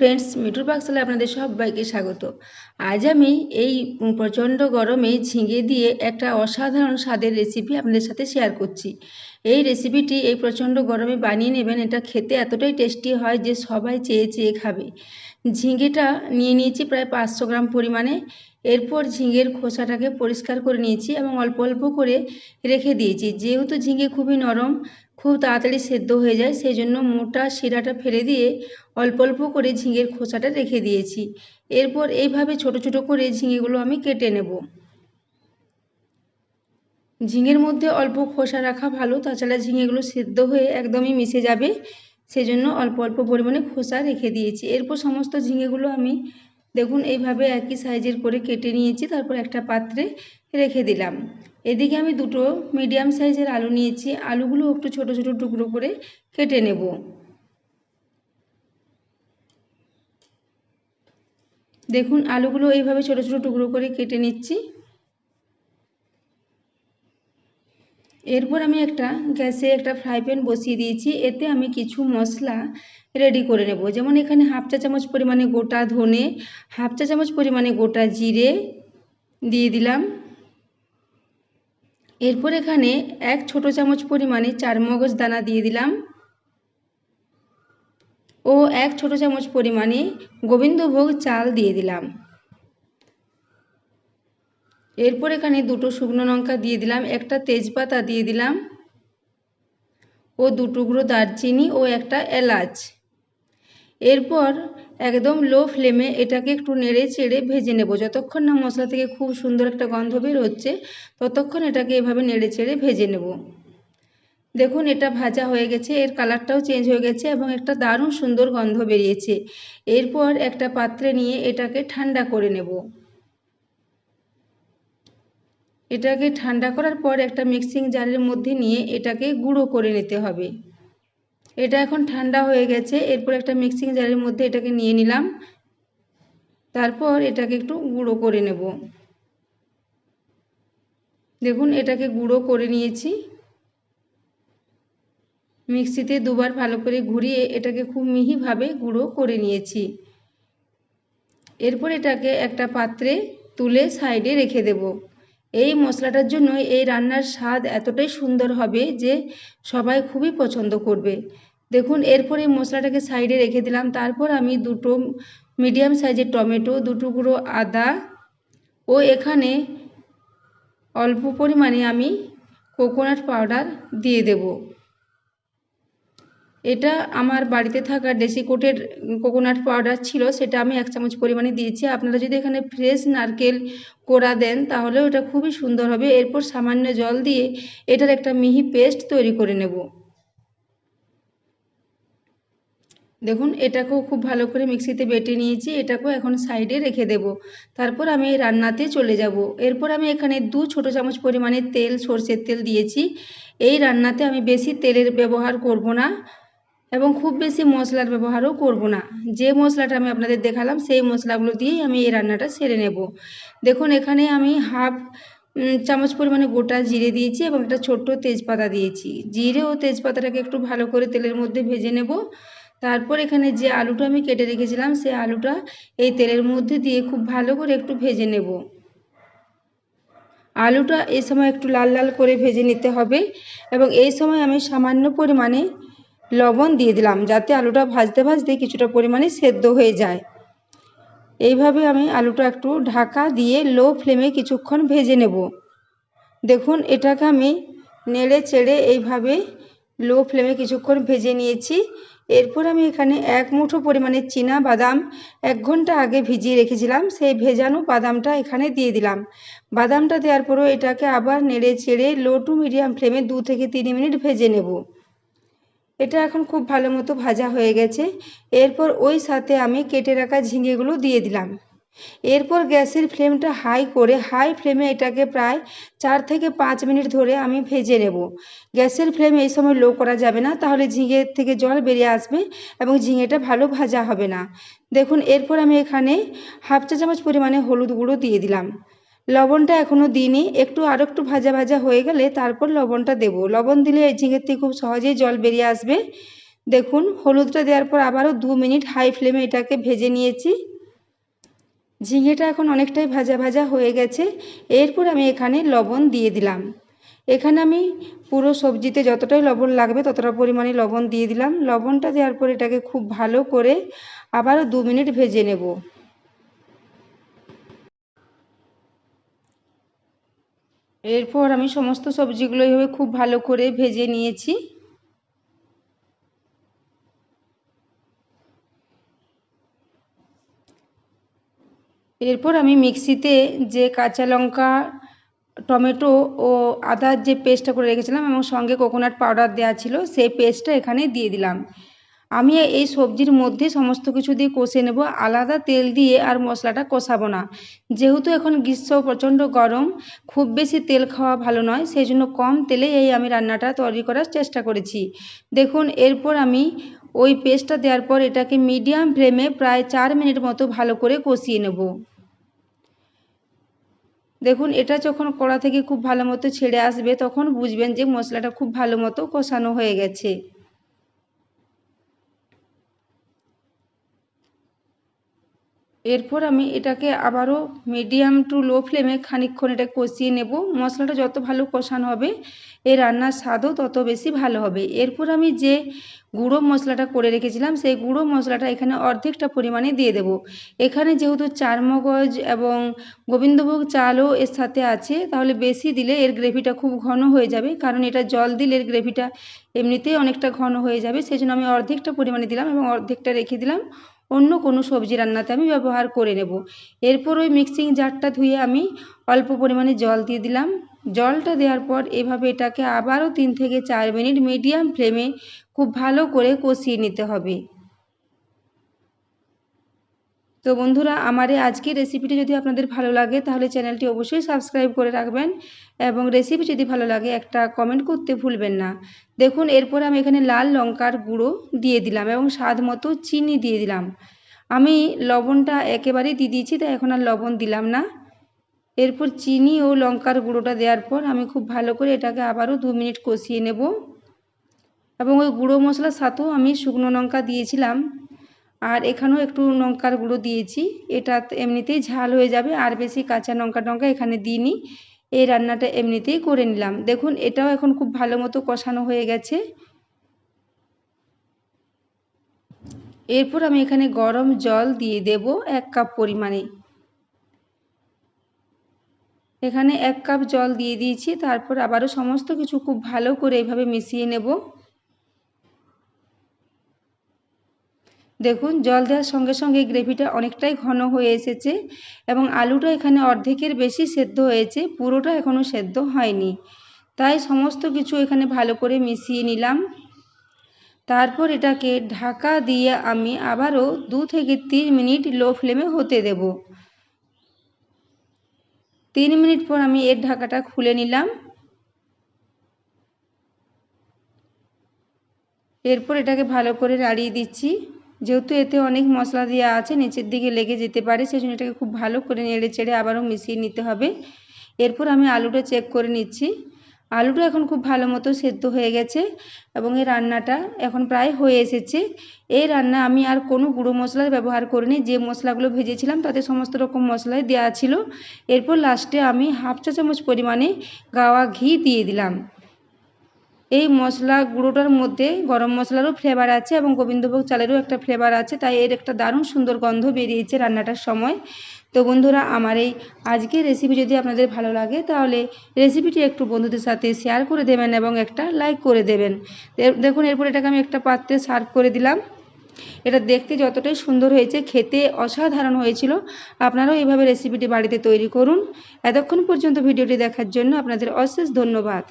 Friends মিঠুর পাকশালায় আপনাদের সবাইকে স্বাগত। আজ আমি এই প্রচণ্ড গরমে ঝিঙে দিয়ে একটা অসাধারণ স্বাদের রেসিপি আপনাদের সাথে শেয়ার করছি। এই রেসিপিটি এই প্রচণ্ড গরমে বানিয়ে নেবেন, এটা খেতে এতটাই টেস্টি হয় যে সবাই চেয়ে চেয়ে খাবে। ঝিঙেটা নিয়ে নিয়েছি প্রায় পাঁচশো গ্রাম পরিমাণে। এরপর ঝিঙের খোসাটাকে পরিষ্কার করে নিয়েছি এবং অল্প অল্প করে রেখে দিয়েছি। যেহেতু ঝিঙে খুবই নরম খুব তাড়াতাড়ি সেদ্ধ হয়ে যায়, সেই জন্য মোটা শিরাটা ফেলে দিয়ে অল্প অল্প করে ঝিঙের খোসাটা রেখে দিয়েছি। এরপর এইভাবে ছোট ছোট করে ঝিঙেগুলো আমি কেটে নেব। ঝিঙের মধ্যে অল্প খোসা রাখা ভালো, তাছাড়া ঝিঙেগুলো সেদ্ধ হয়ে একদমই মিশে যাবে সেজন্য অল্প অল্প পরিমাণে খোসা রেখে দিয়েছি। এরপর সমস্ত ঝিঙেগুলো আমি দেখুন এইভাবে একই সাইজের করে কেটে নিয়েছি, তারপর একটা পাত্রে রেখে দিলাম। এদিকে আমি দুটো মিডিয়াম সাইজের আলু নিয়েছি। আলুগুলো একটু ছোট ছোট টুকরো করে কেটে নেব। দেখুন, আলুগুলো এইভাবে ছোট ছোট টুকরো করে কেটে নিচ্ছি। এরপর আমি একটা গ্যাসে একটা ফ্রাই প্যান বসিয়ে দিয়েছি। এতে আমি কিছু মশলা রেডি করে নেব। যেমন এখানে হাফ চা চামচ পরিমাণে গোটা ধনে হাফ চা চামচ পরিমাণে গোটা জিরে দিয়ে দিলাম। এরপর এখানে এক ছোট চামচ পরিমাণে চার মগজ দানা দিয়ে দিলাম ও এক ছোট চামচ পরিমাণে গোবিন্দভোগ চাল দিয়ে দিলাম। এরপর এখানে দুটো শুকনো লঙ্কা দিয়ে দিলাম, একটা তেজপাতা দিয়ে দিলাম ও দু টুকরো দারচিনি ও একটা এলাচ। এরপর একদম লো ফ্লেমে এটাকে একটু নেড়ে চেড়ে ভেজে নেব। যতক্ষণ না মশলা থেকে খুব সুন্দর একটা গন্ধ বের হচ্ছে, ততক্ষণ এটাকে এভাবে নেড়ে চেড়ে ভেজে নেব। দেখুন, এটা ভাজা হয়ে গেছে, এর কালারটাও চেঞ্জ হয়ে গেছে এবং একটা দারুণ সুন্দর গন্ধ বেরিয়েছে। এরপর একটা পাত্রে নিয়ে এটাকে ঠান্ডা করে নেব। এটাকে ঠান্ডা করার পর একটা মিক্সিং জারের মধ্যে নিয়ে এটাকে গুঁড়ো করে নিতে হবে। এটা এখন ঠান্ডা হয়ে গেছে, এরপর একটা মিক্সিং জারের মধ্যে এটাকে নিয়ে নিলাম। তারপর এটাকে একটু গুঁড়ো করে নেব। দেখুন, এটাকে গুঁড়ো করে নিয়েছি। মিক্সিতে দুবার ভালো করে ঘুরিয়ে এটাকে খুব মিহিভাবে গুঁড়ো করে নিয়েছি। এরপর এটাকে একটা পাত্রে তুলে সাইডে রেখে দেব। এই মশলাটার জন্য এই রান্নার স্বাদ এতটাই সুন্দর হবে যে সবাই খুবই পছন্দ করবে। দেখুন, এরপরে মশলাটাকে সাইডে রেখে দিলাম। তারপর আমি দুটো মিডিয়াম সাইজের টমেটো, দুটো গুঁড়ো আদা ও এখানে অল্প পরিমাণে আমি কোকোনাট পাউডার দিয়ে দেব। এটা আমার বাড়িতে থাকা ডেসিকোটের কোকোনাট পাউডার ছিল, সেটা আমি এক চামচ পরিমাণে দিয়েছি। আপনারা যদি এখানে ফ্রেশ নারকেল কোড়া দেন তাহলেও এটা খুবই সুন্দর হবে। এরপর সামান্য জল দিয়ে এটার একটা মিহি পেস্ট তৈরি করে নেব। দেখুন, এটাকেও খুব ভালো করে মিক্সিতে বেটে নিয়েছি, এটাকেও এখন সাইডে রেখে দেব। তারপর আমি রান্নাতে চলে যাব। এরপর আমি এখানে দু ছোট চামচ পরিমাণে তেল, সর্ষের তেল দিয়েছি। এই রান্নাতে আমি বেশি তেলের ব্যবহার করব না। এবং খুব বেশি মশলার ব্যবহারও করব না। যে মশলাটা আমি আপনাদের দেখালাম, সেই মশলাগুলো দিয়েই আমি এই রান্নাটা সেরে নেব। দেখুন, এখানে আমি হাফ চামচ পরিমাণে গোটা জিরে দিয়েছি এবং একটা ছোট্ট তেজপাতা দিয়েছি। জিরে ও তেজপাতাটাকে একটু ভালো করে তেলের মধ্যে ভেজে নেব। তারপর এখানে যে আলুটা আমি কেটে রেখেছিলাম সেই আলুটা এই তেলের মধ্যে দিয়ে খুব ভালো করে একটু ভেজে নেব। আলুটা এই সময় একটু লাল লাল করে ভেজে নিতে হবে এবং এই সময় আমি সামান্য পরিমাণে লবণ দিয়ে দিলাম যাতে আলুটা ভাজতে ভাজতে কিছুটা পরিমাণে সেদ্ধ হয়ে যায়। এইভাবে আমি আলুটা একটু ঢাকা দিয়ে লো ফ্লেমে কিছুক্ষণ ভেজে নেব। দেখুন, এটাকে আমি নেড়ে চেড়ে এইভাবে লো ফ্লেমে কিছুক্ষণ ভেজে নিয়েছি। এরপর আমি এখানে এক মুঠো পরিমাণে চীনা বাদাম এক ঘণ্টা আগে ভিজিয়ে রেখেছিলাম, সেই ভেজানো বাদামটা এখানে দিয়ে দিলাম। বাদামটা দেওয়ার পরও এটাকে আবার নেড়ে চেড়ে লো টু মিডিয়াম ফ্লেমে দু থেকে তিন মিনিট ভেজে নেব। এটা এখন খুব ভালো মতো ভাজা হয়ে গেছে। এরপর ওই সাথে আমি কেটে রাখা ঝিঙেগুলো দিয়ে দিলাম। এরপর গ্যাসের ফ্লেমটা হাই করে, হাই ফ্লেমে এটাকে প্রায় চার থেকে পাঁচ মিনিট ধরে আমি ভেজে নেব। গ্যাসের ফ্লেম এই সময় লো করা যাবে না, তাহলে ঝিঙের থেকে জল বেরিয়ে আসবে এবং ঝিঙেটা ভালো ভাজা হবে না। দেখুন, এরপর আমি এখানে হাফ চা চামচ পরিমাণে হলুদ গুঁড়ো দিয়ে দিলাম। লবণটা এখনও দিইনি। একটু আরও একটু ভাজা ভাজা হয়ে গেলে তারপর লবণটা দেব। লবণ দিলে এই ঝিঙের থেকে খুব সহজেই জল বেরিয়ে আসবে। দেখুন, হলুদটা দেওয়ার পর আবারও দু মিনিট হাই ফ্লেমে এটাকে ভেজে নিয়েছি। ঝিঙেটা এখন অনেকটাই ভাজা ভাজা হয়ে গেছে। এরপর আমি এখানে লবণ দিয়ে দিলাম। এখানে আমি পুরো সবজিতে যতটাই লবণ লাগবে ততটা পরিমাণে লবণ দিয়ে দিলাম। লবণটা দেওয়ার পর এটাকে খুব ভালো করে আবারও দু মিনিট ভেজে নেব। এরপর আমি সমস্ত সবজিগুলো এইভাবে খুব ভালো করে ভেজে নিয়েছি। এরপর আমি মিক্সিতে যে কাঁচা লঙ্কা, টমেটো ও আদার যে পেস্টটা করে রেখেছিলাম এবং সঙ্গে কোকোনাট পাউডার দেওয়া ছিল, সেই পেস্টটা এখানে দিয়ে দিলাম। আমি এই সবজির মধ্যে সমস্ত কিছু দিয়ে কষে নেব। আলাদা তেল দিয়ে আর মশলাটা কষাবো না। যেহেতু এখন গ্রীষ্ম প্রচণ্ড গরম, খুব বেশি তেল খাওয়া ভালো নয় সেই জন্য কম তেলে এই আমি রান্নাটা তৈরি করার চেষ্টা করেছি। দেখুন, এরপর আমি ওই পেস্টটা দেওয়ার পর এটাকে মিডিয়াম ফ্লেমে প্রায় চার মিনিট মতো ভালো করে কষিয়ে নেব। দেখুন, এটা যখন কড়া থেকে খুব ভালো মতো ছেড়ে আসবে, তখন বুঝবেন যে মশলাটা খুব ভালো মতো কষানো হয়ে গেছে। এরপর আমি এটাকে আবারও মিডিয়াম টু লো ফ্লেমে খানিকক্ষণ এটা কষিয়ে নেব। মশলাটা যত ভালো কষানো হবে এই রান্নার স্বাদও তত বেশি ভালো হবে। এরপর আমি যে গুঁড়ো মশলাটা করে রেখেছিলাম, সেই গুঁড়ো মশলাটা এখানে অর্ধেকটা পরিমাণে দিয়ে দেব। এখানে যেহেতু চারমগজ এবং গোবিন্দভোগ চালও এর সাথে আছে, তাহলে বেশি দিলে এর গ্রেভিটা খুব ঘন হয়ে যাবে, কারণ এটা জল দিলে এর গ্রেভিটা এমনিতেই অনেকটা ঘন হয়ে যাবে সেই জন্য আমি অর্ধেকটা পরিমাণে দিলাম এবং অর্ধেকটা রেখে দিলাম। অন্য কোনো সবজি রান্নাতে আমি ব্যবহার করে নেব। এরপর ওই মিক্সিং জারটা ধুয়ে আমি অল্প পরিমাণে জল দিয়ে দিলাম। জলটা দেওয়ার পর এভাবে এটাকে আবারও তিন থেকে চার মিনিট মিডিয়াম ফ্লেমে খুব ভালো করে কষিয়ে নিতে হবে। তো বন্ধুরা, আমার এই আজকের রেসিপিটি যদি আপনাদের ভালো লাগে, তাহলে চ্যানেলটি অবশ্যই সাবস্ক্রাইব করে রাখবেন এবং রেসিপি যদি ভালো লাগে, একটা কমেন্ট করতে ভুলবেন না। দেখুন, এরপর আমি এখানে লাল লঙ্কার গুঁড়ো দিয়ে দিলাম এবং স্বাদ মতো চিনি দিয়ে দিলাম। আমি লবণটা একেবারেই দিয়ে দিয়েছি, তাই এখন আর লবণ দিলাম না। এরপর চিনি ও লঙ্কার গুঁড়োটা দেওয়ার পর আমি খুব ভালো করে এটাকে আবারও দু মিনিট কষিয়ে নেব। এবং ওই গুঁড়ো মশলার সাথেও আমি শুকনো লঙ্কা দিয়েছিলাম। আর এখানেও একটু লঙ্কার গুঁড়ো দিয়েছি। এটা এমনিতেই ঝাল হয়ে যাবে, আর বেশি কাঁচা লঙ্কা টঙ্কা এখানে দিইনি। এই রান্নাটা এমনিতেই করে নিলাম। দেখুন, এটাও এখন খুব ভালো মতো কষানো হয়ে গেছে। এরপর আমি এখানে গরম জল দিয়ে দেব এক কাপ পরিমাণে। এখানে এক কাপ জল দিয়ে দিয়েছি, তারপর আবারও সমস্ত কিছু খুব ভালো করে এভাবে মিশিয়ে নেব। দেখুন, জল দেওয়ার সঙ্গে সঙ্গে গ্রেভিটা অনেকটাই ঘন হয়ে এসেছে এবং আলুটা এখানে অর্ধেকের বেশি সেদ্ধ হয়েছে, পুরোটা এখনও সেদ্ধ হয়নি। তাই সমস্ত কিছু এখানে ভালো করে মিশিয়ে নিলাম। তারপর এটাকে ঢাকা দিয়ে আমি আবারও দু থেকে তিন মিনিট লো ফ্লেমে হতে দেব। তিন মিনিট পর আমি এর ঢাকাটা খুলে নিলাম। এরপর এটাকে ভালো করে নাড়িয়ে দিচ্ছি। যেহেতু এতে অনেক মশলা দেওয়া আছে, নিচের দিকে লেগে যেতে পারে সেই জন্য এটাকে খুব ভালো করে নেড়ে চেড়ে আবারও মিশিয়ে নিতে হবে। এরপর আমি আলুটা চেক করে নিচ্ছি। আলুটা এখন খুব ভালো মতো সেদ্ধ হয়ে গেছে এবং এই রান্নাটা এখন প্রায় হয়ে এসেছে। এই রান্না আমি আর কোনো গুঁড়ো মশলার ব্যবহার করিনি, যে মশলাগুলো ভেজেছিলাম তাতে সমস্ত রকম মশলাই দেওয়া ছিল। এরপর লাস্টে আমি হাফ চা চামচ পরিমাণে গাওয়া ঘি দিয়ে দিলাম। এই মশলা গুঁড়োটার মধ্যে গরম মশলারও ফ্লেভার আছে এবং গোবিন্দভোগ চালেরও একটা ফ্লেভার আছে, তাই এর একটা দারুণ সুন্দর গন্ধ বেরিয়েছে রান্নাটার সময়। তো বন্ধুরা, আমার এই আজকের রেসিপি যদি আপনাদের ভালো লাগে, তাহলে রেসিপিটি একটু বন্ধুদের সাথে শেয়ার করে দেবেন এবং একটা লাইক করে দেবেন। দেখুন, এরপর এটাকে আমি একটা পাত্রে সার্ভ করে দিলাম। এটা দেখতে যতটাই সুন্দর হয়েছে, খেতে অসাধারণ হয়েছিল। আপনারাও এইভাবে রেসিপিটি বাড়িতে তৈরি করুন। এতক্ষণ পর্যন্ত ভিডিওটি দেখার জন্য আপনাদের অশেষ ধন্যবাদ।